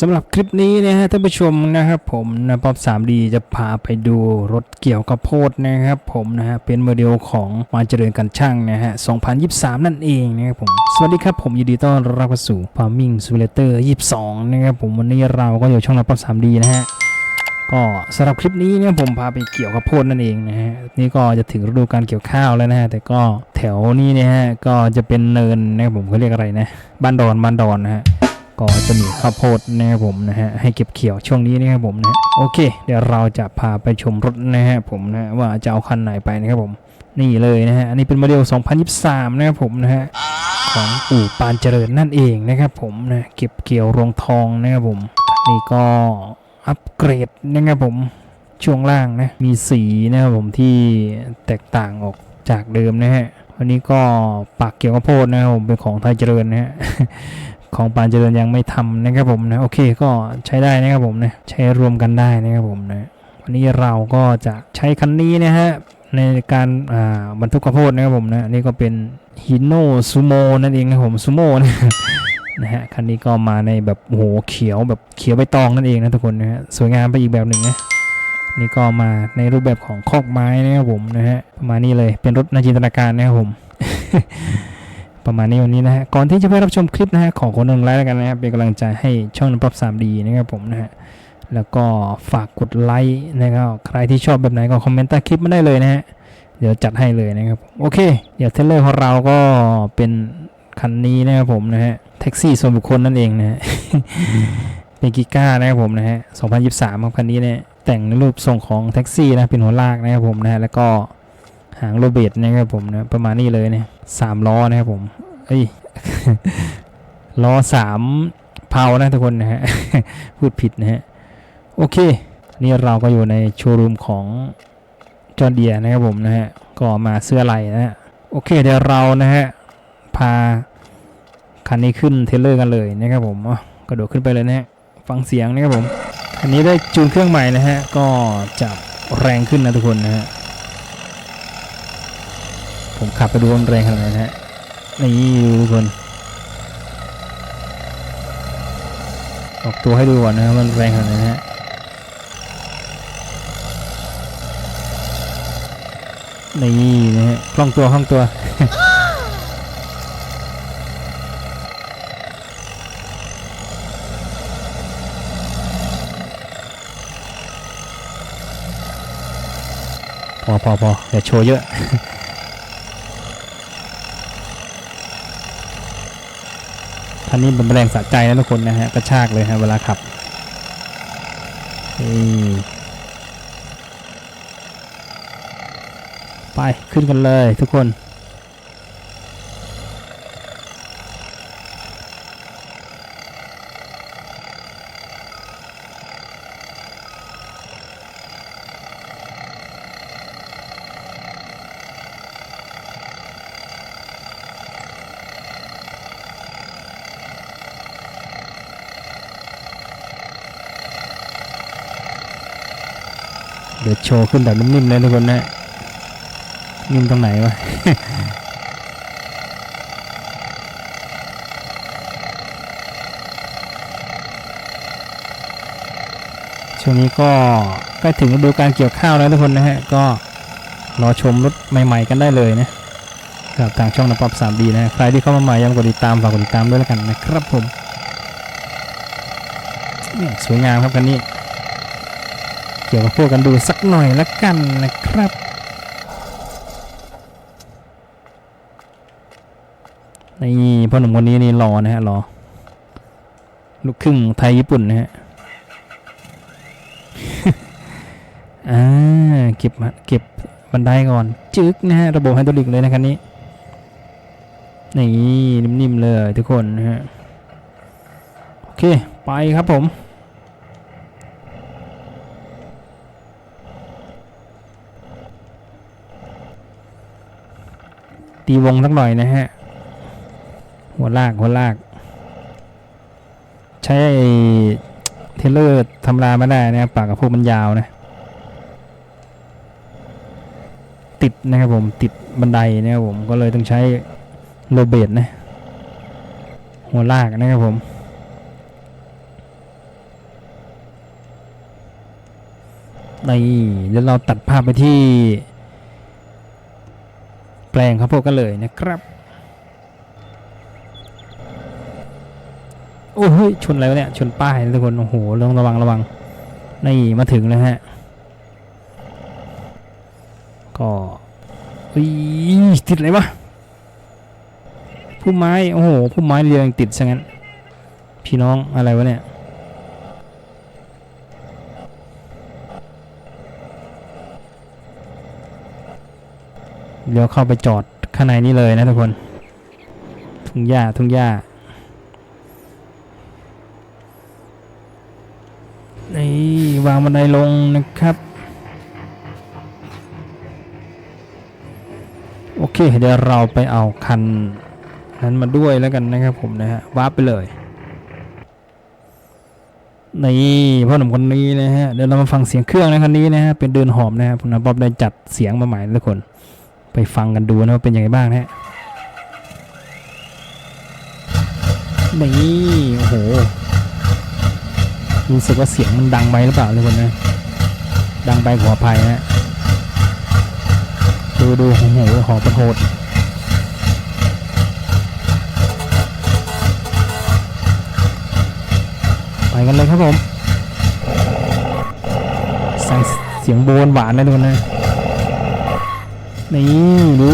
สำหรับคลิปนี้นะฮะท่านผู้ชมนะครับผมนะป๊อป 3D จะพาไปดูรถเกี่ยวกับโพดนะครับผมนะฮะเป็นโมเดลของมาเจริญกันช่างนะฮะ 2023 นั่นเองนะครับผมสวัสดีครับผมยินดีต้อนรับเข้าสู่ Farming Simulator 22 นะครับผมวันนี้เราก็อยู่ช่องป๊อป 3D นะฮะก็สำหรับคลิปนี้เนี่ยผมพาไปเกี่ยวกับโพดนั่นเองนะฮะนี่ก็จะถึงฤดูการเกี่ยวข้าวแล้วนะฮะแต่ก็แถวนี้เนี่ยฮะก็จะเป็นเนินนะครับผมเขาเรียกอะไรนะบ้านดอนบ้านดอนนะฮะ ก็จะมีข้าวโพดนะครับผมนะฮะให้เก็บเกี่ยวช่วงนี้นะครับผมนะโอเค เดี๋ยวเราจะพาไปชมรถนะฮะผมนะว่าจะเอาคันไหนไปนะครับผมนี่เลยนะฮะอันนี้เป็นโมเดล 2023 นะครับผมนะฮะของอู่ปานเจริญนั่นเองนะครับผมนะเก็บเกี่ยวรวงทองนะครับผมนี่ก็อัปเกรดนะครับผมช่วงล่างนะมีสีนะครับผมที่แตกต่างออกจากเดิมนะฮะวันนี้ก็ปักเกี่ยวกับโพดนะครับผมเป็นของไทยเจริญนะฮะ ของปานเจริญยังไม่ทำนะครับผมนะโอเคก็ใช้ได้นะครับผมนะใช้รวมกันได้นะครับผมนะวันนี้เราก็จะใช้คันนี้นะฮะในการบรรทุกข้าวโพดนะครับผมนะนี่ก็เป็นฮิโนซูโมนั่นเองนะครับผมซูโม่นะนะฮะคันนี้ก็มาในแบบโหเขียวแบบเขียวใบตองนั่นเองนะทุกคนนะฮะสวยงามไปอีกแบบหนึ่งนะนี่ก็มาในรูปแบบของคอกไม้นะครับผมนะฮะประมาณนี้เลยเป็นรถในจินตนาการนะครับผม ประมาณนี้วันนี้นะฮะก่อนที่จะไปรับชมคลิปนะฮะขอคนหนึ่งไลค์แล้วกันนะครับเป็นกำลังใจให้ช่องน้ำปรับ 3D นะครับผมนะฮะแล้วก็ฝากกดไลค์นะครับใครที่ชอบแบบไหนก็คอมเมนต์ใต้คลิปมาได้เลยนะฮะเดี๋ยวจัดให้เลยนะครับโอเคเดี๋ยวเทเลอร์ของเราก็เป็นคันนี้นะครับผมนะฮะแท็กซี่ส่วนบุคคลนั่นเองนะฮะเป็นกิก้านะครับผมนะฮะ2023ครับคันนี้เนี่ยแต่งในรูปทรงของแท็กซี่นะเป็นหัวลากนะครับผมนะฮะแล้วก็ หางโรเบตนะครับผมนะประมาณนี้เลยเนี่ยสามล้อนะครับผมเอ้ยล้อสามเพานะทุกคนนะฮะพูดผิดนะฮะโอเค นี่เราก็อยู่ในโชว์รูมของจอร์เดียนะครับผมนะฮะก็มาเสื้อไหลนะฮะโอเคเดี๋ยวเรานะฮะพาคันนี้ขึ้นเทเลอร์กันเลยนะครับผมกระโดดขึ้นไปเลยนะฮะฟังเสียงนะครับผมคันนี้ได้จูนเครื่องใหม่นะฮะก็จะแรงขึ้นนะทุกคนนะฮะ ผมขับไปดูว่ามันแรงขนาดไหนนะฮะนี่ทุกคนออกตัวให้ดูก่อนนะครับมันแรงขนาดไหนฮะนี่นะฮะคล่องตัวคล่องตัวพอพอพออย่าโชว์เยอะ คันนี้เป็นแรงสะใจนะทุกคนนะฮะกระชากเลยฮะเวลาขับไปขึ้นกันเลยทุกคน โชว์ขึ้นแบบนิ่มๆเลยทุกคนนะนิ่มตรงไหนวะช่วงนี้ก็ใกล้ถึงฤดูการเกี่ยวข้าวแล้วทุกคนนะฮะ ก็รอชมรถใหม่ๆกันได้เลยนะกับทางช่องน้ำป๊อป 3D นะใครที่เข้ามาใหม่ยังกดติดตามฝากกดติดตามด้วยแล้วกันนะครับผมนี่สวยงามครับคันนี้ เกี่ยวกับพวกกันดูสักหน่อยละกันนะครับ นี่พ่อหนุ่มคนนี้นี่รอนะฮะรอ ลูกครึ่งไทยญี่ปุ่นนะฮะอ่าเก็บมาเก็บบันไดก่อน จึ๊กนะฮะ ระบบไฮดรอลิกเลยนะคันนี้ นี่ นิ่มๆเลยทุกคนนะฮะ โอเค ไปครับผม ตีวงสักหน่อยนะฮะ หัวลาก หัวลาก ใช้เทเลอร์ทำลาไม่ได้นะปากกับพวกมันยาวนะ ติดนะครับผมติดบันไดนะครับผมก็เลยต้องใช้โลเบตนะ หัวลากนะครับผมในเดี๋ยวเราตัดภาพไปที่ ปลงข้าวโพดกันเลยนะครับ โอ้เฮ้ยชนอะไรวะเนี่ย ชนป้ายทุกคน โอ้โหต้องระวังระวัง นี่มาถึงแล้วฮะ ก็อุ้ยติดอะไรวะพุ่มไม้ โอ้โหพุ่มไม้เรียงติดซะงั้น พี่น้องอะไรวะเนี่ย เดี๋ยวเข้าไปจอดข้างในนี้เลยนะทุกคน ทุ่งหญ้าทุ่งหญ้านี่วางบันไดลงนะครับ โอเคเดี๋ยวเราไปเอาคันนั้นมาด้วยแล้วกันนะครับผมนะฮะวาร์ปไปเลยนี่พ่อหนุ่มคนนี้นะฮะเดี๋ยวเรามาฟังเสียงเครื่องในคันนี้นะฮะเป็นเดินหอมนะครับผมนะบ๊อบได้จัดเสียงมาใหม่ทุกคน ไปฟังกันดูนะว่าเป็นยังไงบ้างนะฮะนี่โอ้โห รู้สึกว่าเสียงมันดังไปหรือเปล่าทุกคนนะดังไปขออภัยนะดูดูโอ้โหหอประโหดไปกันเลยครับผมใส่เสียงโบนหวานเลยทุกคนนะ นี่ดู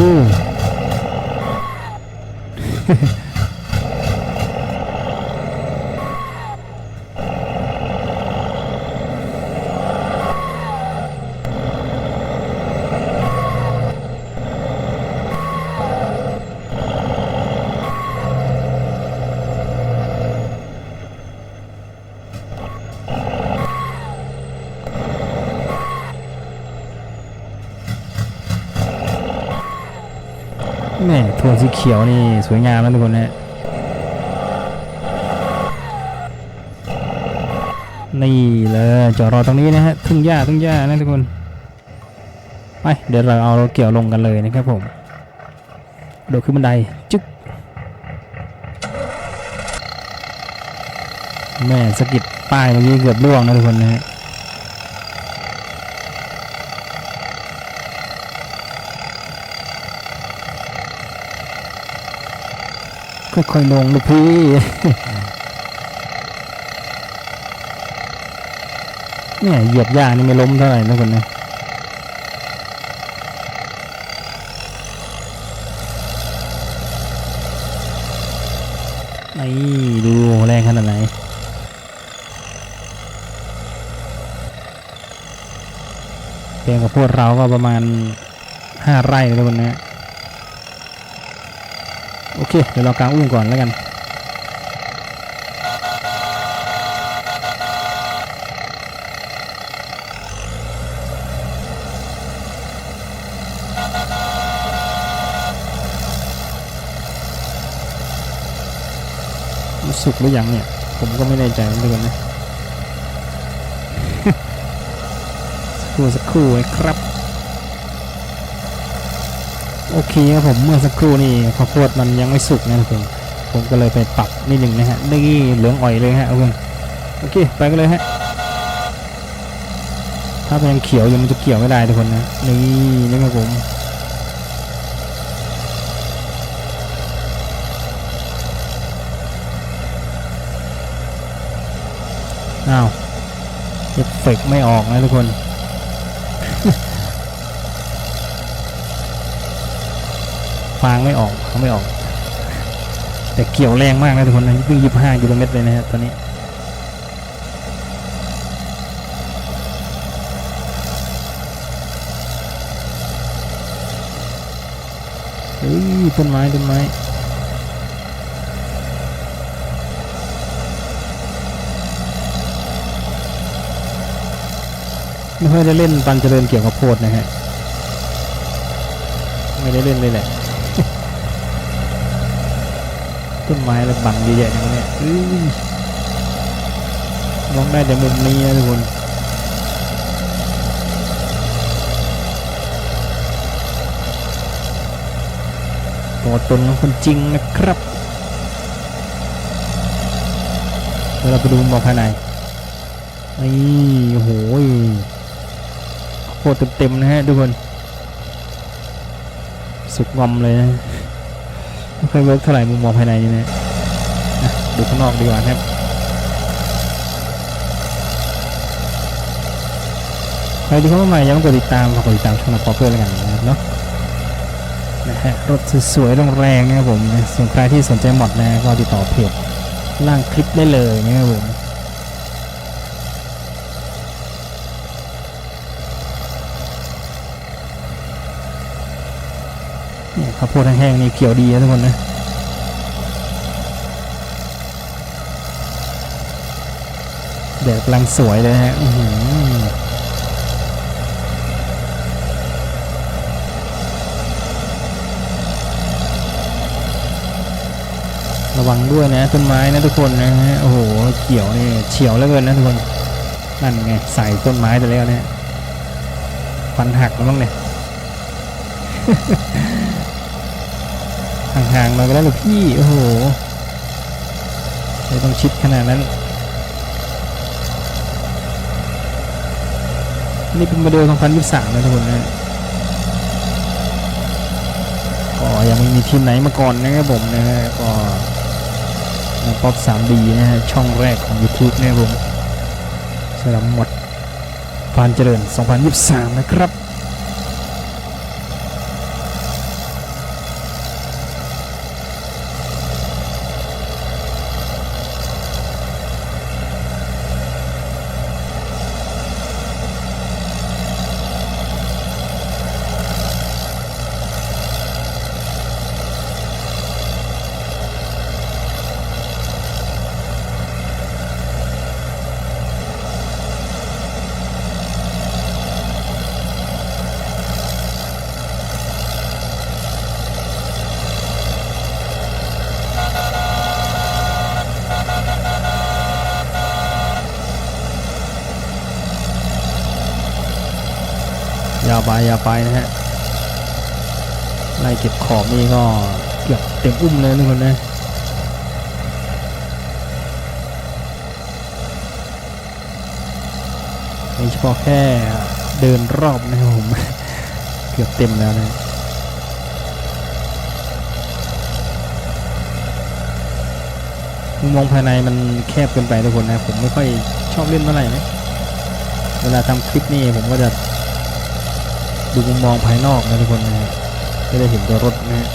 แม่โทนสีเขียวนี่สวยงามนะทุกคนนะนี่เลยจอดรอตรงนี้นะฮะทุ่งหญ้าทุ่งหญ้านะทุกคนไปเดี๋ยวเราเอารถเกี่ยวลงกันเลยนะครับผมโดดขึ้นบันไดจึ๊กแม่สะกิดป้ายเมื่อกี้เกือบร่วงนะทุกคนนะฮะ ค่อยๆลงลูกพี่เนี่ยเหยียบหญ้านี่ไม่ล้มเท่าไหร่นะคนนะไอ้ดูแรงขนาดไหนเพียงกับพวกเราก็ประมาณห้าไร่นะทุกคนนะ โอเค เดี๋ยวเรากางอุ้งก่อนแล้วกัน สุกหรือยังเนี่ย ผมก็ไม่แน่ใจเหมือนกันนะสักครู่สักครู่นะครับ โอเคครับผมเมื่อสักครู่นี่ข้าวโพดมันยังไม่สุกนะทุกคนผมก็เลยไปปรับนิดหนึ่งนะฮะนี่เหลืองอ่อยเลยฮะเอาเพื่อนโอเคไปกันเลยฮะถ้ามันยังเขียวอยู่มันจะเกี่ยวไม่ได้ทุกคนนะนี่นี่ครับผมอ้าวเอฟเฟกไม่ออกนะทุกคน ฟางไม่ออกฟาไม่ออก แต่เกี่ยวแรงมากนะทุกคนนะวิ่งยี่ห้ากิโลเมตรเลยนะฮะตอนนี้เฮ้ยต้นไม้ต้นไม้ไม่ค่อยได้เล่นปันเจริญเกี่ยวกับโพดนะฮะ ไม่ได้เล่นเลยแหละ ต้นไม้แล้วบังเยอะแยะอย่างเนี้ยมองได้แต่มุมนี้นะทุกคนตัวตนของคนจริงนะครับเดี๋ยวเราไปดูมองภายในนี่โอ้โหยโพดเต็มๆนะฮะทุกคน สุกงอมเลยนะ ไม่ค่อยเวิร์กเท่าไหร่มุมมองภายในนี่นะดูข้างนอกดีกว่าครับใครที่เข้ามาใหม่ยังกดติดตามฝากกดติดตามช่องนักพอเพื่อนแล้วกันนะครับเนาะนะฮะรถสวยๆแรงๆนะครับผมส่วนใครที่สนใจหมดนะก็ติดต่อเพจล่างคลิปได้เลยนะครับผมเนี่ย ข้าวโพดแห้งๆนี่เขียวดีนะทุกคนนะแดดกำลังสวยเลยฮะอืระวังด้วยนะต้นไม้นะทุกคนนะฮะโอ้โหเขียวนี่เฉียวเหลือเกินนะทุกคนนั่นไงใส่ต้นไม้ไปแล้วเนี่ยฟันหักแล้วมั้งเนี่ย ห่างๆหน่อยก็ได้หรือพี่ โอ้โหไม่ต้องชิดขนาดนั้น นี่เป็นโมเดล 2023 นะทุกคนนะก็ยังไม่มีทีมไหนมาก่อนนะครับผมนะฮะก็ป๊อป 3D นะฮะ ช่องแรกของ YouTube นะครับผมสำหรับหมดฟานเจริญ 2023 นะครับ ยาวไปยาไปนะฮะไล่เก็บขอบนี่ก็เกือบเต็มอุ้มเลยทุกคนนะนี่เฉพาะแค่เดินรอบนะครับผม เกือบเต็มแล้วนะมุมมองภายในมันแคบเกินไปทุกคนนะ ผมไม่ค่อยชอบเล่นเท่าไหร่นะเวลาทำคลิปนี่ผมก็จะ ดูมุมมองภายนอกนะทุกคนนะฮะไม่ได้เห็นตัวรถนะฮะ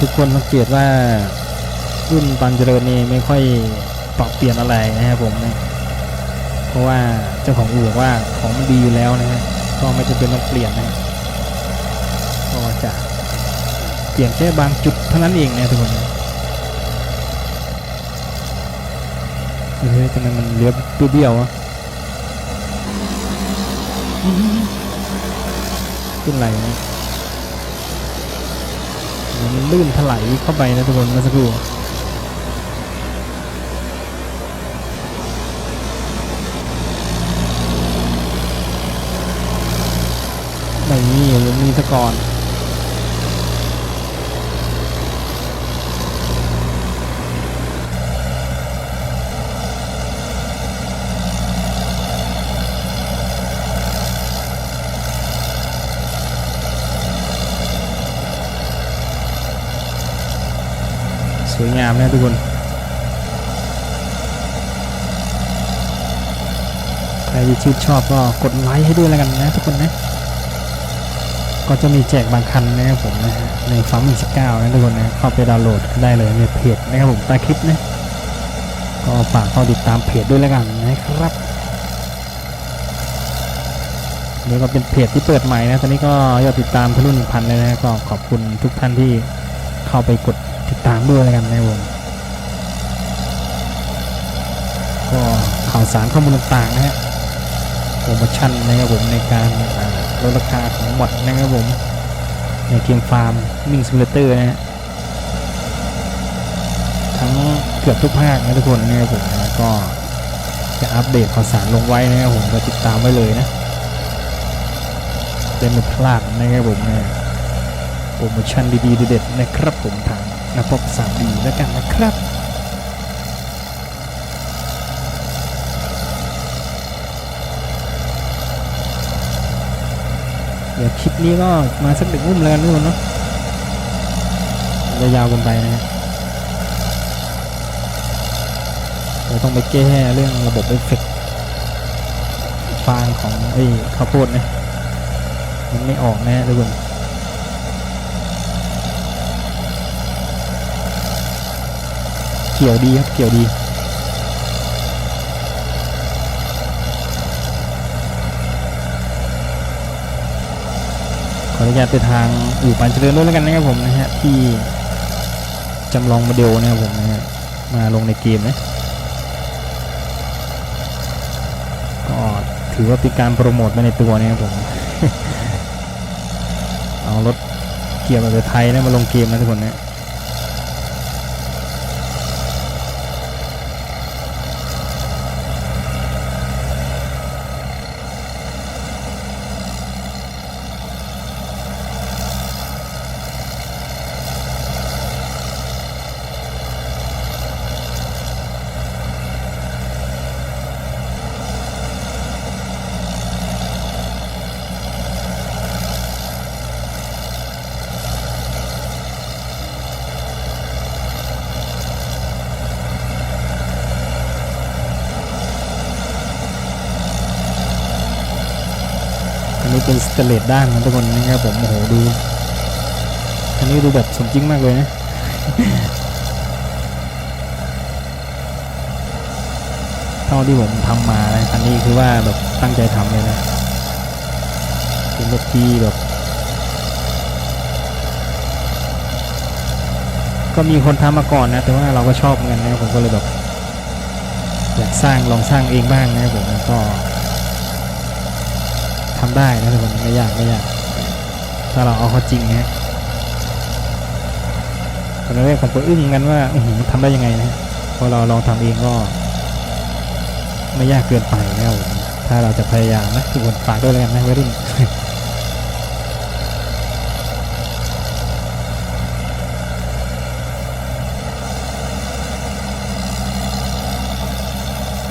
ทุกคนสังเกตว่ารุ่นปันเจริญนี่ไม่ค่อยปรับเปลี่ยนอะไรนะครับผมนะเพราะว่าเจ้าของอู่บอกว่าของมันดีอยู่แล้วนะฮะก็ไม่จำเป็นต้องเปลี่ยนนะฮะก็จะเปลี่ยนแค่บางจุดเท่านั้นเองนะทุกคนนะ เฮ้ยทำไมมันเลี้ยวเบี้ยวๆวะขึ้นไหลนะมันลื่นถลายเข้าไปนะทุกคนเมื่อสักครู่ไม่มียังมีตะกอน สวยงามนะทุกคน ใครที่ชื่นชอบก็กดไลค์ให้ด้วยแล้วกันนะทุกคนนะ ก็จะมีแจกบางคันนะครับผมนะฮะในฟาร์มสิบเก้านะทุกคนนะเข้าไปดาวน์โหลดได้เลยในเพจนะครับผมใต้คลิปนะก็ฝากเข้าติดตามเพจด้วยแล้วกันนะครับนี่ก็เป็นเพจที่เปิดใหม่นะ ตอนนี้ก็ยอดติดตามทะลุหนึ่งพันเลยนะ ก็ขอบคุณทุกท่านที่เข้าไปกด ติดตามด้วยกันนะครับผมก็ข่าวสารข้อมูลต่างๆนะฮะโปรโมชั่นนะครับผมในการลดราคาของหมดนะครับผม ในเกมฟาร์มมิงซิมูเลเตอร์นะฮะทั้งเกือบทุกภาคนะทุกคนนะครับผมก็จะอัปเดตข่าวสารลงไว้นะครับผมก็ติดตามไว้เลยนะเป็นไม่พลาดนะครับผมนะโปรโมชั่นดีๆเด็ดๆนะครับผมทาง ระบบสามดีแล้วกันนะครับเดี๋ยวคลิปนี้ก็มาสักหนึ่งอุ้มแล้วกันทุกคนเนาะจะยาวเกันไปนะฮะเราต้องไปแก้เรื่องระบบเอฟเฟกต์ฟางของไอ้ข้าวโพดนะ มันไม่ออกนะฮะทุกคน เกี่ยวดีครับ เกี่ยวดี ขออนุญาตไปทางอู่ปานเจริญด้วยแล้วกันนะครับผมนะฮะที่จำลองโมเดลนะครับผมนะฮะมาลงในเกมนะก็ถือว่าเป็นการโปรโมทไปในตัวนะครับผม เอารถเกี่ยวกับไทยนะมาลงเกมนะทุกคนนะ สเตเลตด้านนะทุกคนนะครับผมโอ้โหดู อันนี้ดูแบบสมจริงมากเลยนะเท่าที่ผมทำมานะคันนี้คือว่าแบบตั้งใจทำเลยนะเป็นรถที่แบบ ก็มีคนทำมาก่อนนะ แต่ว่าเราก็ชอบเหมือนนะผมก็เลยแบบอยากสร้างลองสร้างเองบ้างนะผมก็ ได้นะทุกคนไม่ยากไม่ยาก ถ้าเราเอาเขาจริงนะฮะตอนแรกผมก็อึ้งกันว่าอืทำได้ยังไงนะพอเราลองทำเองก็ ไม่ยากเกินไปนะครับถ้าเราจะพยายามนะทุกคนฝากด้วยแล้วกันนะวัยรุ่น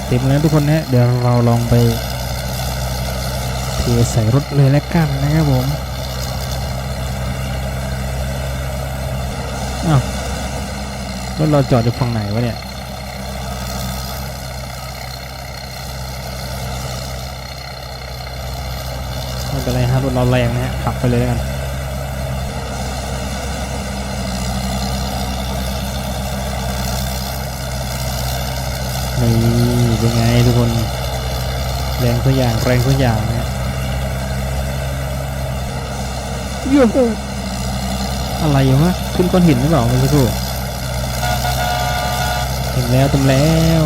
เต็มแล้วทุกคนนะเดี๋ยวเราลองไป เทใส่รถเลยแล้วกันนะครับผมอ้าวรถเราจอดอยู่ฝั่งไหนวะเนี่ยไม่เป็นไรฮะรถเราแรงนะฮะขับไปเลยแล้วกันนี่เป็นไงทุกคนแรงทุกอย่างแรงทุกอย่างนะ โย่อะไรวะขึ้นก้อนหินหรือเปล่าเมื่อสักครู่ถึงแล้วถึงแล้ว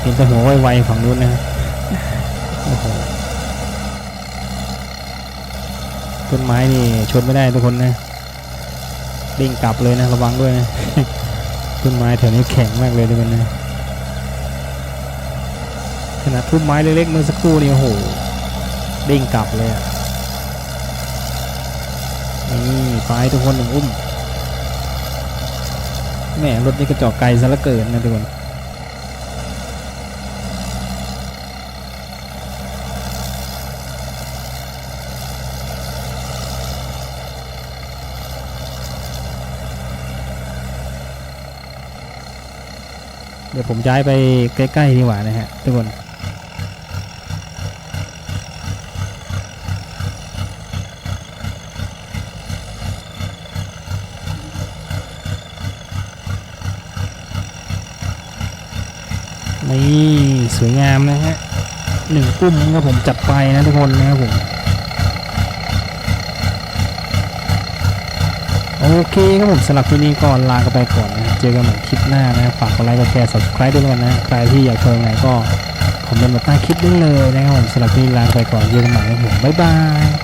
เห็นแต่หัวไวๆฝั่งนู้นนะโอ้โห ต้นไม้นี่ชนไม่ได้ทุกคนนะเด้งกลับเลยนะระวังด้วยนะต้นไม้แถวนี้แข็งมากเลยทุกคนนะขนาดทุ่มไม้เล็กๆเมื่อสักครู่นี่โอ้โหเด้งกลับเลยนี่ไปทุกคนหนึ่งอุ้มแหมรถนี่กระจอกไกลซะละเกินนะทุกคน เดี๋ยวผมย้ายไปใกล้ๆดีกว่านะฮะทุกคนนี่สวยงามนะฮะหนึ่งกุ้มครับผมจัดไปนะทุกคนนะครับผมโอเคครับผมสำหรับที่นี้ก่อนลากันไปก่อนนะ เจอกันใหม่คลิปหน้านะฝากกดไลค์กดแชร์ subscribe ด้วยกันนะใครที่อยากชมไหนก็คอมเมนต์มาใต้คลิปได้เลยนะครับผมสำหรับที่นี้ลาไปก่อนเจอกันใหม่ครับผมบ๊ายบาย